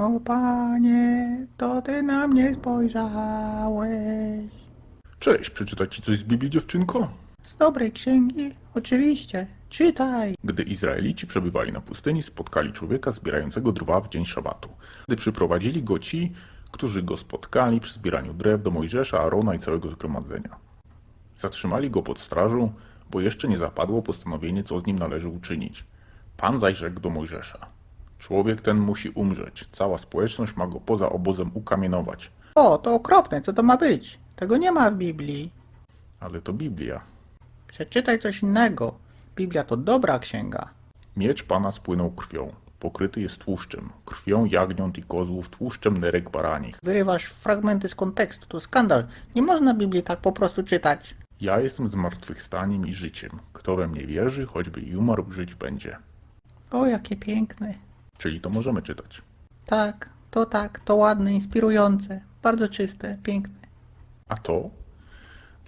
O panie, to ty na mnie spojrzałeś. Cześć, przeczytać ci coś z Biblii, dziewczynko? Z dobrej księgi? Oczywiście. Czytaj. Gdy Izraelici przebywali na pustyni, spotkali człowieka zbierającego drwa w dzień szabatu. Gdy przyprowadzili go ci, którzy go spotkali przy zbieraniu drew do Mojżesza, Arona i całego zgromadzenia. Zatrzymali go pod strażą, bo jeszcze nie zapadło postanowienie, co z nim należy uczynić. Pan zaś rzekł do Mojżesza. Człowiek ten musi umrzeć. Cała społeczność ma go poza obozem ukamienować. O, to okropne, co to ma być? Tego nie ma w Biblii. Ale to Biblia. Przeczytaj coś innego. Biblia to dobra księga. Miecz Pana spłynął krwią. Pokryty jest tłuszczem. Krwią jagniąt i kozłów, tłuszczem nerek baranich. Wyrywasz fragmenty z kontekstu, to skandal. Nie można Biblii tak po prostu czytać. Ja jestem zmartwychwstaniem i życiem. Kto we mnie wierzy, choćby i umarł, żyć będzie. O, jakie piękne. Czyli to możemy czytać. Tak, to tak, to ładne, inspirujące, bardzo czyste, piękne. A to?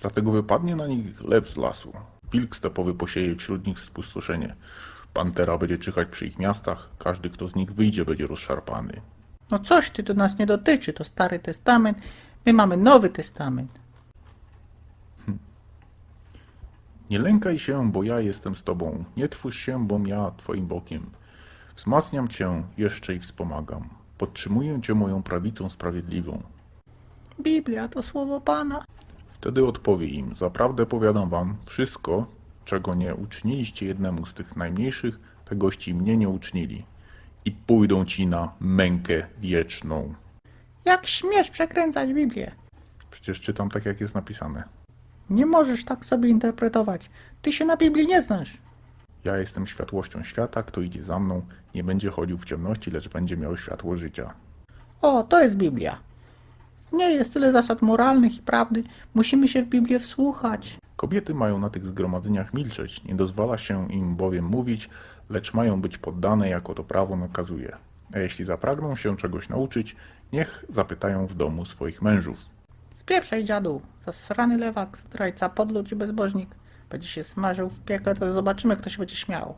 Dlatego wypadnie na nich lew z lasu. Wilk stepowy posieje wśród nich spustoszenie. Pantera będzie czyhać przy ich miastach. Każdy, kto z nich wyjdzie, będzie rozszarpany. No coś ty, to nas nie dotyczy, to Stary Testament, my mamy Nowy Testament. Nie lękaj się, bo ja jestem z tobą. Nie twórz się, bom ja twoim bokiem. Wzmacniam cię jeszcze i wspomagam. Podtrzymuję cię moją prawicą sprawiedliwą. Biblia to słowo Pana. Wtedy odpowie im, zaprawdę powiadam wam, wszystko, czego nie uczyniliście jednemu z tych najmniejszych, tegoście mnie nie uczynili. I pójdą ci na mękę wieczną. Jak śmiesz przekręcać Biblię? Przecież czytam tak, jak jest napisane. Nie możesz tak sobie interpretować. Ty się na Biblii nie znasz. Ja jestem światłością świata, kto idzie za mną, nie będzie chodził w ciemności, lecz będzie miał światło życia. O, to jest Biblia. W niej jest tyle zasad moralnych i prawdy. Musimy się w Biblię wsłuchać. Kobiety mają na tych zgromadzeniach milczeć, nie dozwala się im bowiem mówić, lecz mają być poddane, jako to prawo nakazuje. A jeśli zapragną się czegoś nauczyć, niech zapytają w domu swoich mężów. Spieprzaj dziadu, zasrany lewak, zdrajca, podlud i bezbożnik będzie się smażył w piekle, to zobaczymy, kto się będzie śmiał.